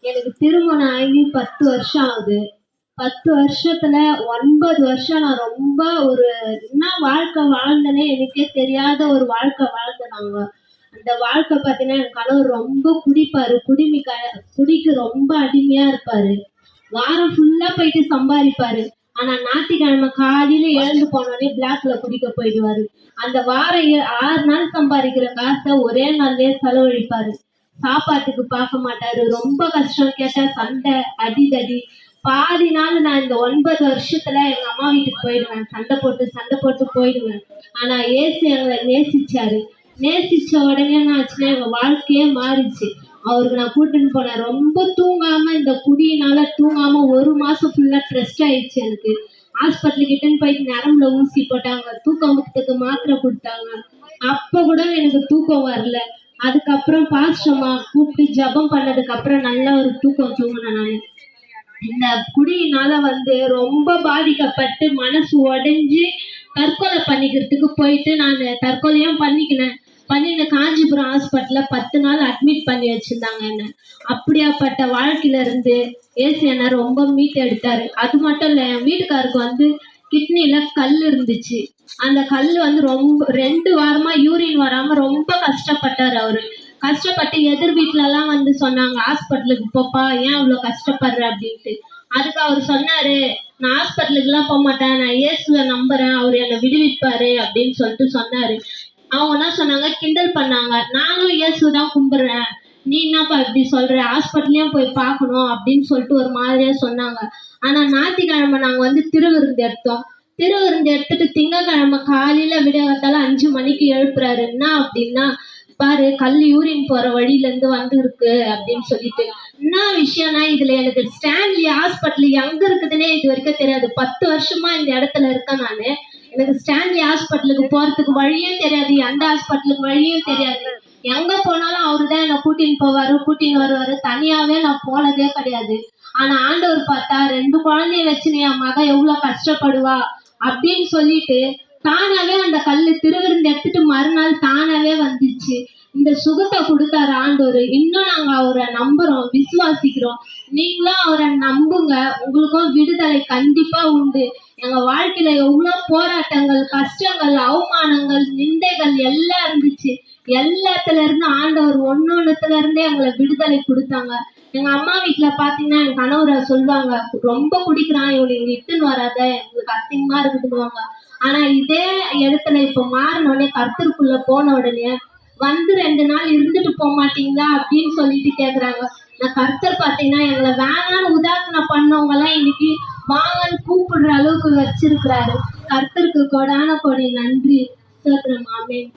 எனக்கு திருமணம் ஆகி பத்து வருஷம் ஆகுது. பத்து வருஷத்துல ஒன்பது வருஷம் நான் ரொம்ப ஒரு என்ன வாழ்க்கை வாழ்ந்தேனே எனக்கே தெரியாத ஒரு வாழ்க்கை வாழ்ந்தனாங்க அந்த வாழ்க்கை பார்த்தீங்கன்னா என் கணவர் ரொம்ப குடிப்பாரு. குடிமிக்க குடிக்கு ரொம்ப அடிமையா இருப்பாரு. வாரம் ஃபுல்லா போயிட்டு சம்பாதிப்பாரு. ஆனா ஞாயிற்றுக்கிழமை காலையில எழுந்து போனோடனே பிளாக்ல குடிக்க போயிடுவாரு. அந்த வாரம் ஏ- ஆறு நாள் சம்பாதிக்கிற காசை ஒரே நாள்லயே செலவழிப்பாரு. சாப்பாட்டுக்கு பார்க்க மாட்டாரு. ரொம்ப கஷ்டம் கேட்டா சண்டை அடிதடி. பாதி நாள் நான் இந்த ஒன்பது வருஷத்துல எங்க அம்மா வீட்டுக்கு போயிடுவேன். சண்டை போட்டு சண்டை போட்டு போயிடுவேன். ஆனா ஏசு எங்களை நேசிச்சாரு. நேசிச்ச உடனே என்ன ஆச்சுன்னா எங்க வாழ்க்கையே மாறிச்சு. அவருக்கு நான் கூட்டின்னு போனேன். ரொம்ப தூங்காம இந்த குடியினால தூங்காம ஒரு மாசம் ஃபுல்லா ஸ்ட்ரெஸ் ஆயிடுச்சு எனக்கு. ஹாஸ்பிட்டல் கிட்டன்னு போயிட்டு நரம்புல ஊசி போட்டாங்க. தூக்கம் தூக்கத்துக்கு மாத்திரை கொடுத்தாங்க. அப்ப கூட எனக்கு தூக்கம் வரல. அதுக்கப்புறம் பாஸ்டம்மா கூப்பிட்டு ஜெபம் பண்ணதுக்கு அப்புறம் நல்ல ஒரு தூக்கம் தூங்கினேன் நான். இந்த குடியினால வந்து ரொம்ப பாதிக்கப்பட்டு மனசு உடைஞ்சு தற்கொலை பண்ணிக்கிறதுக்கு போயிட்டு நான் தற்கொலையும் பண்ணிக்கினேன். பண்ணி இந்த காஞ்சிபுரம் ஹாஸ்பிட்டலில் பத்து நாள் அட்மிட் பண்ணி வச்சிருந்தாங்க என்ன. அப்படியாப்பட்ட வாழ்க்கையில இருந்து ஏசு என்ன ரொம்ப மீட் எடுத்தார் அது மட்டும் இல்லை என் வீட்டுக்காருக்கு வந்து கிட்னில கல் இருந்துச்சு. அந்த கல் வந்து ரொம்ப ரெண்டு வாரமா யூரின் வராம ரொம்ப கஷ்டப்பட்டார் அவரு. கஷ்டப்பட்டு எதிர் வீட்ல எல்லாம் வந்து சொன்னாங்க ஹாஸ்பிட்டலுக்கு போப்பா ஏன் அவ்வளவு கஷ்டப்படுற? அப்படின்ட்டு. அதுக்கு அவர் சொன்னாரு நான் ஹாஸ்பிட்டலுக்குலாம் போக மாட்டேன் நான் இயேசுவை நம்புறேன் அவர் என்னை விடுவிப்பாரு அப்படின்னு சொல்லிட்டு சொன்னாரு. அவங்க என்ன சொன்னாங்க கிண்டல் பண்ணாங்க நானும் இயேசு தான் கும்பிடுறேன். நீ என்னப்பா இப்படி சொல்ற? ஹாஸ்பிட்டலையும் போய் பார்க்கணும் அப்படின்னு சொல்லிட்டு ஒரு மாதிரியா சொன்னாங்க. ஆனா ஞாயிற்றுக்கிழமை நாங்க வந்து திருவிருந்து எடுத்தோம். திருவிருந்து எடுத்துட்டு திங்கக்கிழமை காலையில விடியகாத்தால அஞ்சு மணிக்கு எழுப்புறாரு. என்ன அப்படின்னா பாரு கல் யூரின் போற வழியில இருந்து வந்து இருக்கு அப்படின்னு சொல்லிட்டு. என்ன விஷயம்னா இதுல எனக்கு ஸ்டான்லி ஹாஸ்பிட்டல் எங்க இருக்குதுன்னே இது வரைக்கும் தெரியாது. பத்து வருஷமா இந்த இடத்துல இருக்கேன் நானு. எனக்கு ஸ்டான்லி ஹாஸ்பிட்டலுக்கு போறதுக்கு வழியும் தெரியாது. எந்த ஹாஸ்பிட்டலுக்கு வழியும் தெரியாது. எங்க போனாலும் அவரு தான் என்னை கூட்டின்னு போவாரு கூட்டின்னு வருவாரு. தனியாவே நான் போனதே கிடையாது. ஆனா ஆண்டவர் பார்த்தா ரெண்டு குழந்தைய வச்சுன்னு என் மகன் எவ்வளவு கஷ்டப்படுவா? அப்படின்னு சொல்லிட்டு தானாவே அந்த கல்லு திருவிருந்து எடுத்துட்டு மறுநாள் தானாவே வந்துச்சு. இந்த சுகத்தை கொடுத்தாரு ஆண்டவர். இன்னும் நாங்க அவரை நம்புறோம் விசுவாசிக்கிறோம். நீங்களும் அவரை நம்புங்க. உங்களுக்கும் விடுதலை கண்டிப்பா உண்டு. எங்க வாழ்க்கையில எவ்வளவு போராட்டங்கள் கஷ்டங்கள் அவமானங்கள் நிந்தைகள் எல்லாம் இருந்துச்சு. எல்லாத்துல இருந்து ஆண்டவர் ஒன்னொன்னுத்துல இருந்தே எங்களை விடுதலை கொடுத்தாங்க. எங்க அம்மா வீட்டுல பாத்தீங்கன்னா என் கணவரை சொல்லுவாங்க ரொம்ப குடிக்கிறான் இவனுக்கு இங்க இட்டுன்னு வராத எங்களுக்கு அசிங்கமா இருக்குதுன்னுவாங்க. ஆனா இதே இடத்துல இப்ப மாறினோடனே உடனே போன உடனே வந்து ரெண்டு நாள் இருந்துட்டு போக மாட்டீங்களா? அப்படின்னு சொல்லிட்டு கேக்குறாங்க. நான் கர்த்தர் பாத்தீங்கன்னா எங்களை வேணான்னு உதாசனம் பண்ணவங்க எல்லாம் இன்னைக்கு வாங்கன்னு கூப்பிடுற அளவுக்கு வச்சிருக்கிறாரு. கர்த்தருக்கு கொடான கொடி. நன்றி. சோத்திரம் ஆமென்.